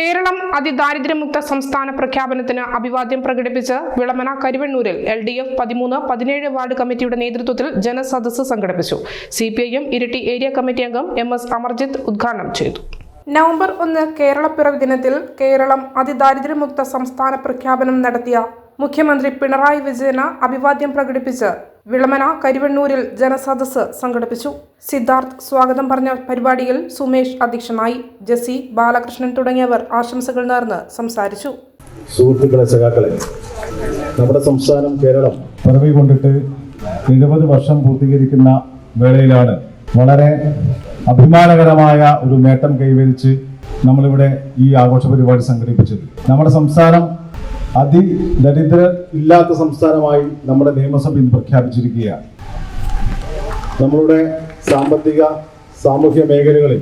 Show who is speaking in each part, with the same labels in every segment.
Speaker 1: കേരളം അതിദാരിദ്ര്യമുക്ത സംസ്ഥാന പ്രഖ്യാപനത്തിന് അഭിവാദ്യം പ്രകടിപ്പിച്ച് വിളമന കരുവണ്ണൂരിൽ എൽ ഡി എഫ് പതിമൂന്ന് പതിനേഴ് വാർഡ് കമ്മിറ്റിയുടെ നേതൃത്വത്തിൽ ജനസദസ്സ് സംഘടിപ്പിച്ചു. C P I M Iritty area committee അംഗം എം എസ് അമർജിത്ത് ഉദ്ഘാടനം ചെയ്തു. നവംബർ ഒന്ന് കേരളപ്പിറവി ദിനത്തിൽ കേരളം അതിദാരിദ്ര്യമുക്ത സംസ്ഥാന പ്രഖ്യാപനം നടത്തിയ മുഖ്യമന്ത്രി പിണറായി വിജയന് അഭിവാദ്യം പ്രകടിപ്പിച്ച് വിളമന കരുവണ്ണൂരിൽ ജനസദസ് സംഘടിപ്പിച്ചു. സിദ്ധാർത്ഥ് സ്വാഗതം പറഞ്ഞ പരിപാടിയിൽ സുമേഷ് അധ്യക്ഷനായി. ജസി ബാലകൃഷ്ണൻ തുടങ്ങിയവർ ആശംസകൾ നേർന്ന് സംസാരിച്ചു.
Speaker 2: സുഹൃത്തുക്കളെ സഖാക്കളെ നമ്മുടെ സംസ്ഥാനം കേരളം പിറവി കൊണ്ടിട്ട് എഴുപത് വർഷം പൂർത്തീകരിക്കുന്ന വേളയിലാണ്. വളരെ അഭിമാനകരമായ ഒരു നേട്ടം കൈവരിച്ച് നമ്മളിവിടെ ഈ ആഘോഷ പരിപാടി സംഘടിപ്പിച്ചത്. നമ്മുടെ സംസ്ഥാനം അതിദരിദ്ര ഇല്ലാത്ത സംസ്ഥാനമായി നമ്മുടെ നിയമസഭ ഇന്ന് പ്രഖ്യാപിച്ചിരിക്കുകയാണ്. നമ്മളുടെ സാമ്പത്തിക സാമൂഹ്യ മേഖലകളിൽ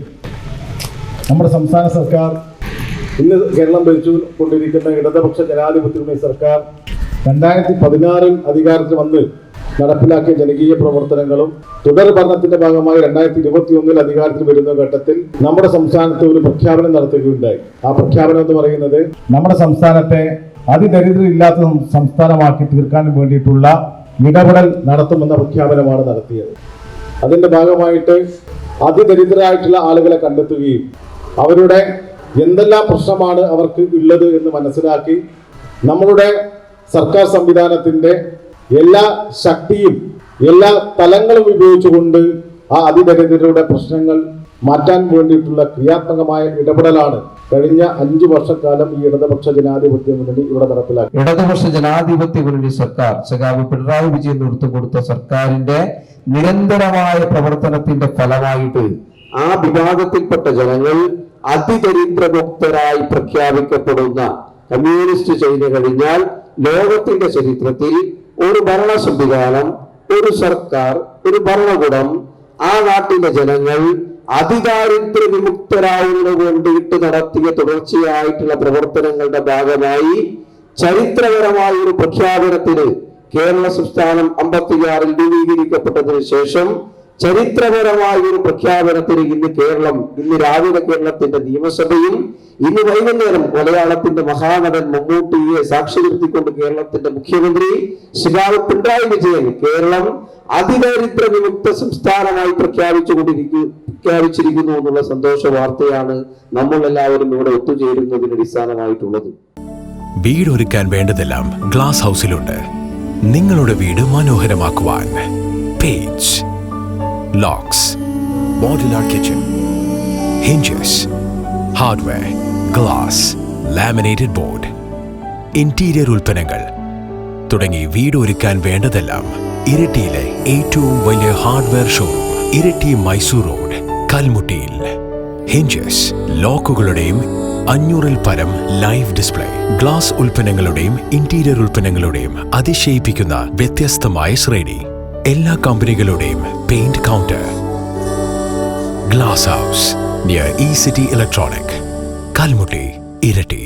Speaker 2: നമ്മുടെ സംസ്ഥാന സർക്കാർ ഇന്ന് കേരളം ഭരിച്ചു കൊണ്ടിരിക്കുന്ന ഇടതുപക്ഷ ജനാധിപത്യ സർക്കാർ രണ്ടായിരത്തി പതിനാറിൽ അധികാരത്തിൽ വന്ന് നടപ്പിലാക്കിയ ജനകീയ പ്രവർത്തനങ്ങളും തുടർ ഭരണത്തിന്റെ ഭാഗമായി രണ്ടായിരത്തി ഇരുപത്തി ഒന്നിൽ അധികാരത്തിൽ വരുന്ന ഘട്ടത്തിൽ നമ്മുടെ സംസ്ഥാനത്ത് ഒരു പ്രഖ്യാപനം നടത്തുകയുണ്ടായി. ആ പ്രഖ്യാപനം എന്ന് പറയുന്നത് നമ്മുടെ സംസ്ഥാനത്തെ അതിദരിദ്രം ഇല്ലാത്ത സംസ്ഥാനമാക്കി തീർക്കാൻ വേണ്ടിയിട്ടുള്ള ഇടപെടൽ നടത്തുമെന്ന പ്രഖ്യാപനമാണ് നടത്തിയത്. അതിന്റെ ഭാഗമായിട്ട് അതിദരിദ്രരായിട്ടുള്ള ആളുകളെ കണ്ടെത്തുകയും അവരുടെ എന്തെല്ലാം പ്രശ്നമാണ് അവർക്ക് ഉള്ളത് എന്ന് മനസ്സിലാക്കി നമ്മളുടെ സർക്കാർ സംവിധാനത്തിന്റെ എല്ലാ ശക്തിയും എല്ലാ തലങ്ങളും ഉപയോഗിച്ചുകൊണ്ട് ആ അതിദരിദ്രരുടെ പ്രശ്നങ്ങൾ മാറ്റാൻ വേണ്ടിയിട്ടുള്ള ക്രിയാത്മകമായ ഇടപെടലാണ് കഴിഞ്ഞ അഞ്ചു വർഷക്കാലം ഈ ഇടതുപക്ഷ ജനാധിപത്യ മുന്നണി ഇവിടെ നടപ്പിലാക്കി
Speaker 3: ഇടതുപക്ഷ ജനാധിപത്യ മുന്നണി സർക്കാർ സഖാവ് പിണറായി വിജയൻ എടുത്തു കൊടുത്ത സർക്കാരിന്റെ നിരന്തരമായ പ്രവർത്തനത്തിന്റെ ഫലമായിട്ട് ആ വിഭാഗത്തിൽപ്പെട്ട ജനങ്ങൾ അതിദരിദ്രമുക്തരായി പ്രഖ്യാപിക്കപ്പെടുന്ന കമ്മ്യൂണിസ്റ്റ് ചൈന കഴിഞ്ഞാൽ ലോകത്തിന്റെ ചരിത്രത്തിൽ ഒരു ഭരണ സംവിധാനം ഒരു സർക്കാർ ഒരു ഭരണകൂടം ആ നാട്ടിലെ ജനങ്ങൾ അതിദാരിദ്ര്യ വിമുക്തരാവുന്നത് കൊണ്ടിട്ട് നടത്തിയ തുടർച്ചയായിട്ടുള്ള പ്രവർത്തനങ്ങളുടെ ഭാഗമായി ചരിത്രപരമായ ഒരു പ്രഖ്യാപനത്തിന് കേരള സംസ്ഥാനം അമ്പത്തിയാറിൽ രൂപീകരിക്കപ്പെട്ടതിന് ശേഷം ചരിത്രപരമായ ഒരു പ്രഖ്യാപനത്തിന് ഇന്ന് കേരളം ഇന്ന് രാവിലെ കേരളത്തിന്റെ നിയമസഭയും ഇന്ന് വൈകുന്നേരം മലയാളത്തിന്റെ മഹാനടൻ മമ്മൂട്ടിയെ സാക്ഷി നിർത്തിക്കൊണ്ട് കേരളത്തിന്റെ മുഖ്യമന്ത്രി ശ്രീകാവ് പിണറായി വിജയൻ കേരളം അതിദരിദ്ര വിമുക്ത സംസ്ഥാനമായി പ്രഖ്യാപിച്ചുകൊണ്ടിരിക്കു പ്രഖ്യാപിച്ചിരിക്കുന്നു എന്നുള്ള സന്തോഷ വാർത്തയാണ് നമ്മൾ എല്ലാവരും ഇവിടെ ഒത്തുചേരുന്നതിന് അടിസ്ഥാനമായിട്ടുള്ളത്.
Speaker 4: വീടൊരുക്കാൻ വേണ്ടതെല്ലാം ഗ്ലാസ് ഹൗസിലുണ്ട് നിങ്ങളുടെ വീട് മനോഹരമാക്കുവാൻ page locks modular kitchen hinges hardware glass laminated board interior ഉൽപ്പന്നങ്ങൾ. തുടങ്ങി വീടൊരുക്കാൻ വേണ്ടതെല്ലാം ഇരട്ടിയിലെ ഏറ്റവും വലിയ hardware showroom Iritty Mysore road കൽമുട്ടിയിൽ. Hinges ലോക്കുകളുടെയും അഞ്ഞൂറിൽ പരം ലൈവ് ഡിസ്പ്ലേ ഗ്ലാസ് ഉൽപ്പന്നങ്ങളുടെയും ഇന്റീരിയർ ഉൽപ്പന്നങ്ങളുടെയും അതിശയിപ്പിക്കുന്ന വ്യത്യസ്തമായ ശ്രേണി എല്ലാ കമ്പനികളുടെയും paint counter. Glass house near E city electronic കൽമുട്ടി ഇരട്ടി.